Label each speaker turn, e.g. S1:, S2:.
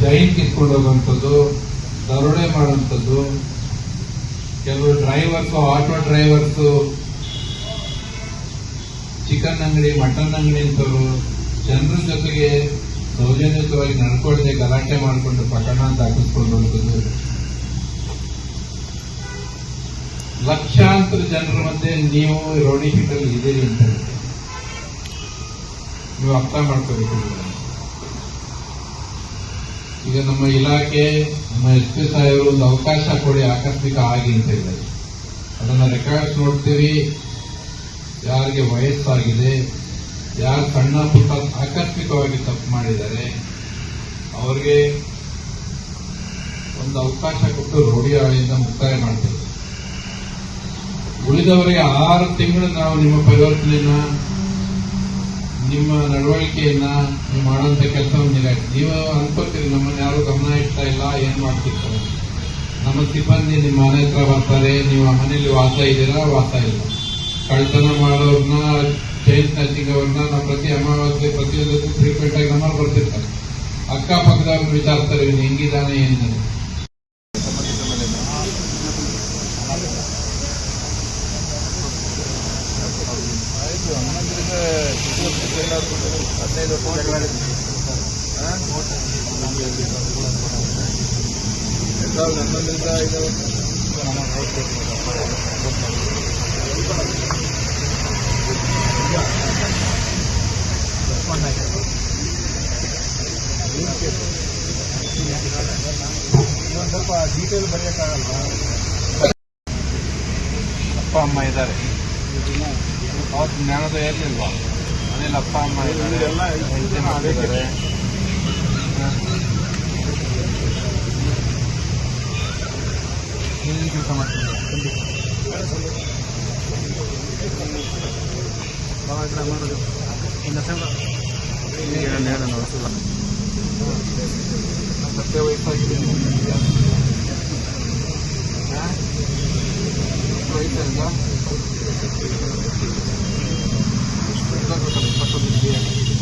S1: ಜೈನ್ ಕಿತ್ಕೊಂಡು ಹೋಗುವಂಥದ್ದು ದರೋಡೆ ಮಾಡುವಂಥದ್ದು, ಕೆಲವು ಡ್ರೈವರ್ಸ್ ಆಟೋ ಡ್ರೈವರ್ಸ್ ಚಿಕನ್ ಅಂಗಡಿ ಮಟನ್ ಅಂಗಡಿ ಅಂತವರು ಜನರ ಜೊತೆಗೆ ಸೌಜನ್ಯಯುತವಾಗಿ ನಡ್ಕೊಳ್ಳದೆ ಗಲಾಟೆ ಮಾಡಿಕೊಂಡು ಪಟ್ಟಣ ಅಂತ ಹಾಕಿಸ್ಕೊಂಡು ಲಕ್ಷಾಂತರ ಜನರ ಮಧ್ಯೆ ನೀವು ರೋಡಿ ಶೀಟಲ್ಲಿ ಇದ್ದೀರಿ ಅಂತ ಹೇಳಿ. ನೀವು ಅರ್ಥ ಮಾಡ್ಕೋಬೇಕು. ಈಗ ನಮ್ಮ ಇಲಾಖೆ, ನಮ್ಮ ಎಸ್ ಪಿ ಸಾಹೇಬರು ಒಂದು ಅವಕಾಶ ಕೊಡಿ, ಆಕಸ್ಮಿಕ ಆಗಿ ಅಂತ ಹೇಳಿದ್ದಾರೆ ಅದನ್ನು ರೆಕಾರ್ಡ್ಸ್ ನೋಡ್ತೀವಿ ಯಾರಿಗೆ ವಯಸ್ಸಾಗಿದೆ, ಯಾರು ಸಣ್ಣ ಪುಟ್ಟ ಆಕಸ್ಮಿಕವಾಗಿ ತಪ್ಪು ಮಾಡಿದ್ದಾರೆ, ಅವ್ರಿಗೆ ಒಂದು ಅವಕಾಶ ಕೊಟ್ಟು ರೋಡಿ ಹಾಳಿಯಿಂದ ಮುಕ್ತಾಯ ಮಾಡ್ತೀವಿ. ಉಳಿದವರಿಗೆ ಆರು ತಿಂಗಳು ನಾವು ನಿಮ್ಮ ಪರಿವರ್ತನೆಯನ್ನ ನಿಮ್ಮ ನಡವಳಿಕೆಯನ್ನ ನೀವು ಮಾಡುವಂತ ಕೆಲಸವನ್ನು ನೀವು ಅನ್ಕೋತೀರಿ, ನಮ್ಮನ್ನ ಯಾರು ಗಮನ ಇಡ್ತಾ ಇಲ್ಲ, ಏನ್ ಮಾಡ್ತಿರ್ತಾರೆ? ನಮ್ಮ ಸಿಬ್ಬಂದಿ ನಿಮ್ಮ ಮನೆ ಹತ್ರ ಬರ್ತಾರೆ, ನೀವು ಆ ಮನೆಯಲ್ಲಿ ವಾಸ ಇದ್ದೀರಾ, ವಾಸ ಇಲ್ಲ. ಕಳ್ತನ ಮಾಡೋರ್ನ ಚೈನ್ ಸ್ನಾಚಿಂಗ್ ಅವ್ರನ್ನ ನಾವು ಪ್ರತಿ ಅಮಾವಾಸ್ಯೆ, ಪ್ರತಿಯೊಂದಕ್ಕೂ ಫ್ರೀಕ್ವೆಂಟ್ ಆಗಿ ನಮ್ಮಲ್ಲಿ ಬರ್ತಿರ್ತಾರೆ. ಅಕ್ಕಪಕ್ಕದವ್ರನ್ನ ವಿಚಾರಿಸ್ತಾರೆ, ಇವ್ನು ಹೆಂಗಿದ್ದಾನೆ
S2: ಆಯ್ತು ಹನ್ನೊಂದರಿಂದ ಹದಿನೈದು ವರ್ಷ ಜಗಳ ಆಡಿದ್ವಿ. ಹಾ? ಎರಡ್ ಸಾವಿರದ ಹನ್ನೊಂದರಿಂದ ಐದು ಇನ್ನೊಂದ್ ಸ್ವಲ್ಪ ಡೀಟೇಲ್ ಬರೆಯೋಕ್ಕಾಗಲ್ಲ
S1: ಅಪ್ಪ ಅಮ್ಮ ಇದ್ದಾರೆ ಅವತ್ತು ಜ್ಞಾನೋದಯ ಇರ್ಲಿಲ್ವಾ ಮನೇಲಿ ಅಪ್ಪ ಅಮ್ಮ ಇದ್ದಾರೆ
S2: ಎಲ್ಲ
S1: ಹೆಂಡತಿ ಮಾಡಿದ್ದಾರೆ ನೀನು ಕೆಲಸ ಮಾಡ್ತಿದ್ದೀರಾ ಸತ್ಯ ವಯಸ್ಸಾಗಿದೆ largo que los pasos.